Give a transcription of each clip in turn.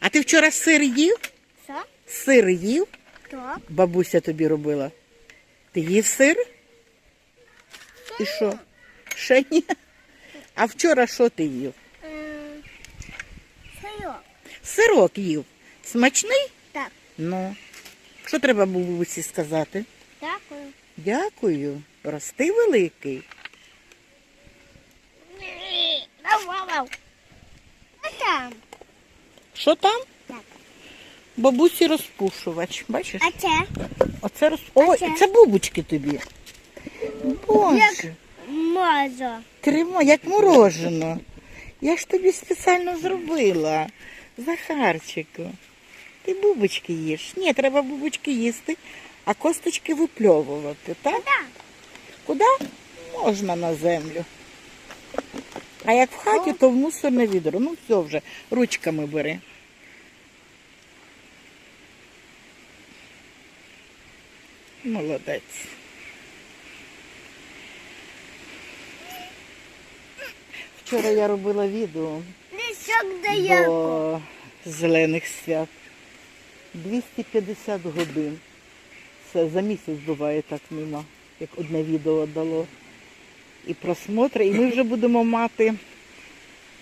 А ти вчора сир їв? Що? Сир їв? То? Бабуся тобі робила. Ти їв сир? І що? Ще ні? А вчора що ти їв? Ем, Сайок. Сирок їв. Смачний? Так. Ну. Що треба бабусі сказати? Дякую. Дякую. Рости великий. Вау-вау-вау. А там? Що там? Так. Бабусі розпушувач. Бачиш? А це? Оце роз... Ой, це? це бубочки тобі. Боже. Як. Тримай, як морожено. Я ж тобі спеціально зробила. Захарчику. Ти бубочки їш. Ні, треба бубочки їсти, а косточки випльовувати, так? Да. Куди? Можна на землю. А як в хаті, то в мусорне відро. Ну все вже, ручками бери. Молодець. Вчора я робила відео до зелених свят. 250 годин. Це за місяць буває так мимо, як одне відео дало. І просмотри. І ми вже будемо мати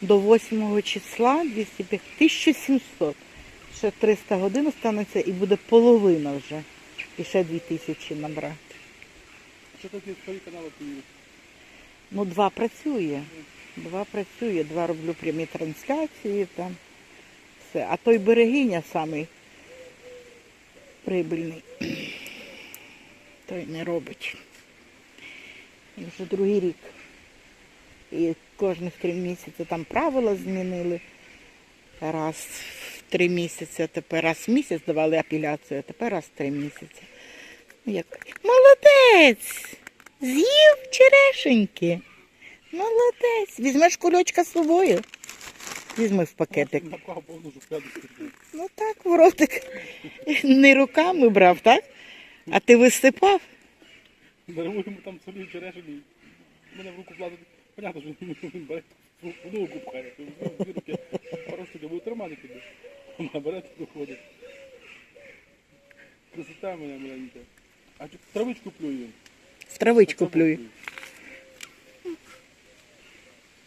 до 8 числа 205, 1700. Ще 300 годин останеться і буде половина вже. І ще 2000 набрати. Що таке свої канали поїли? Ну, два працює. Два працює, два роблю прямі трансляції там. Все. А той берегиня самий прибильний. Той не робить. І вже другий рік. І кожних три місяці там правила змінили. Раз в три місяці, тепер раз в місяць давали апеляцію, а тепер раз в три місяці. Ну, Як... Молодець! З'їв черешеньки. Молодець. Візьмеш кульочка з собою. Візьми в пакетик. Ну так, в ротик. Не руками брав, так? А ти висипав? Даруємо там солі черешені. Мене в руку вкладати. Понятно, що він бере руку пхає. Пару штук, я буду тримати тобі. Вона бере тут виходить. Красота моя маленька. А чи травичку плюю? В травичку плюй.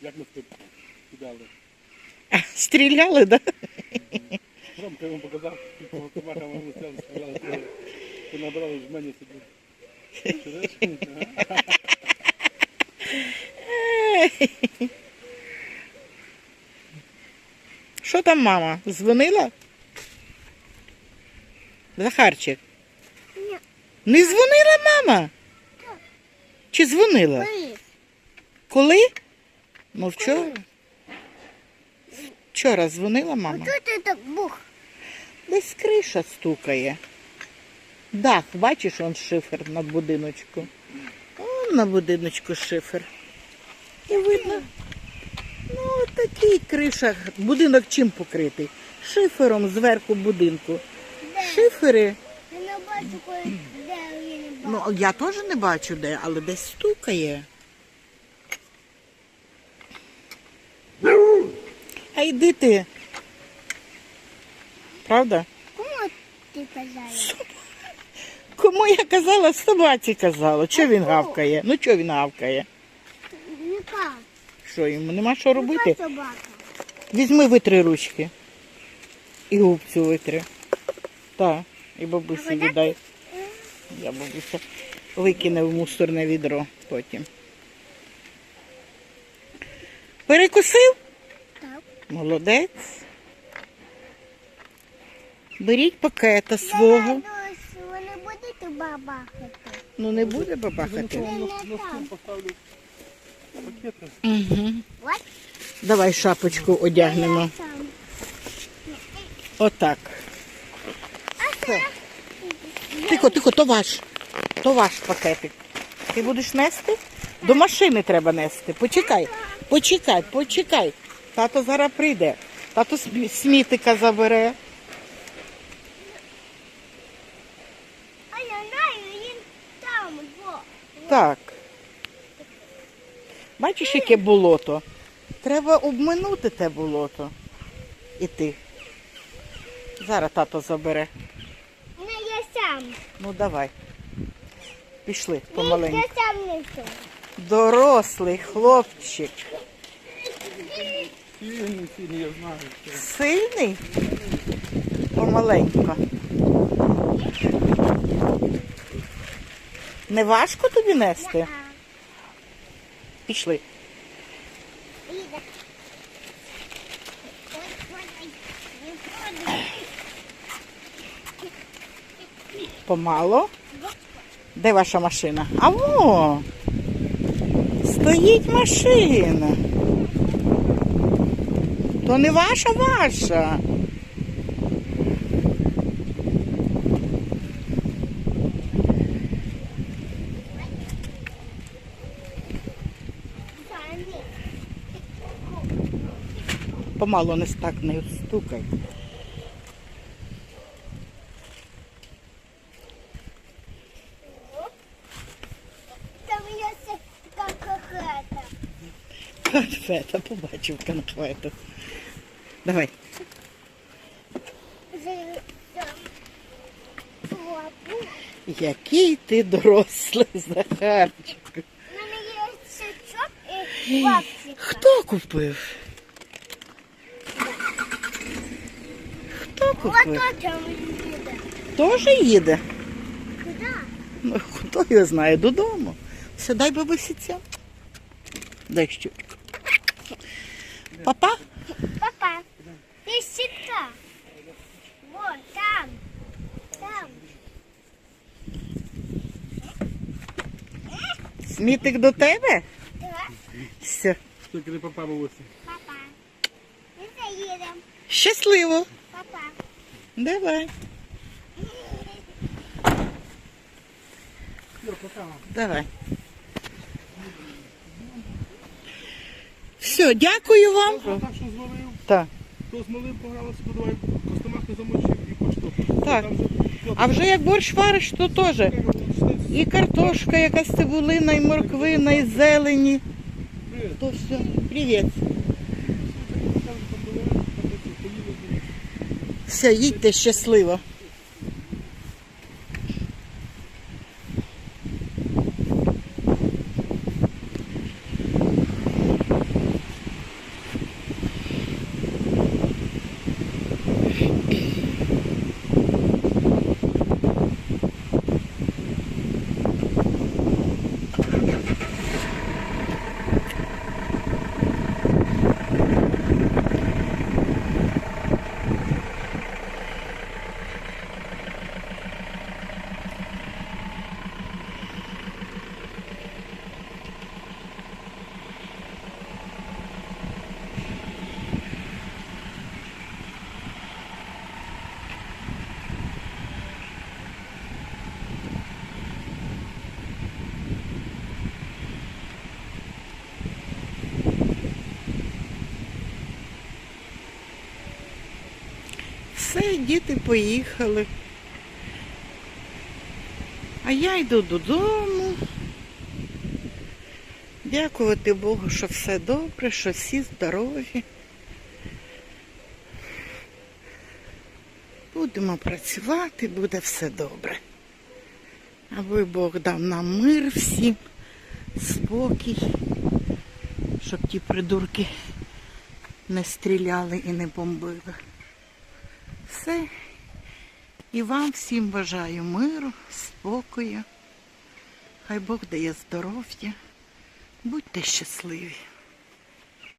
Як ми тут кидали? А, Стріляли, так? Да? Ромка йому показав, по комахам ми стояли, стріляли. то- То набрали жмені собі. Там мама? Дзвонила? Захарчик. Ні. Не дзвонила мама? Чи дзвонила? Привіт. Коли? Ну вчора. Вчора дзвонила мама. Тут ти так бух. Десь криша стукає. Дах, бачиш, он шифер на будиночку. Он на будиночку шифер. І видно. Такий криша. Будинок чим покритий? Шифером зверху будинку. Шифери, Я не бачу, коли де я не бачу. ну я теж не бачу де, але десь стукає. А йди ти. Правда? Кому ти казала? Кому я казала, собаці казала. Чого він гавкає? Ну чого він гавкає? Що йому нема що робити? Візьми витри ручки. І губцю витри. Так, і бабусі віддай. Я бабуся викине в мусорне відро потім. Перекусив? Так. Молодець. Беріть пакета свого. Ну, ви не будете бабахати? Ну не буде бабахати. Угу. Давай шапочку одягнемо. Отак. Все. Тихо, тихо, то ваш. То ваш пакетик. Ти будеш нести? До машини треба нести. Почекай, почекай, почекай. Тато зараз прийде. Тато смітика забере. Так. Бачиш, яке болото? Треба обминути те болото. І ти. Зараз тато забере. Не я сам. Ну давай. Пішли помаленьку. я сам несу. Дорослий хлопчик. Сильний, сильний, я знаю. Сильний? Помаленько. Не важко тобі нести? Пішли. Помало. Де ваша машина? А во! Стоїть машина. То не ваша, ваша. Помало не так не стукай. Конфета, побачив конфету. Давай. Який ти дорослий, Захарчик. У мене є сачок і лапчика. Хто купив? Купив? Ото там їде. Тоже їде. Куди? Ну, хто його знає додому. Все, дай бабусі ця. Дай щучку. Папа? Папа, ти сіка. Вон, там. Там. Смітик до тебе? Так. Все. Що, коли папа бабусі? Папа. Ми заїдемо. Щасливо. Папа. Давай. Давай. Все, дякую вам. Так, що зловив, Так. то змолив, пограли, сподіваю, костомах не замочив і поштовх. Так. Там вже, А вже як борщ вариш, то теж. І картошка, якась цибулина, і морквина, і зелені. Привіт. То все. Привіт. Все, їдьте щасливо. Все, діти поїхали. А я йду додому. Дякувати Богу, що все добре, що всі здорові. Будемо працювати, буде все добре. Аби Бог дав нам мир всім, спокій, щоб ті придурки не стріляли і не бомбили. Все. І вам всім бажаю миру, спокою. Хай Бог дає здоров'я. Будьте щасливі.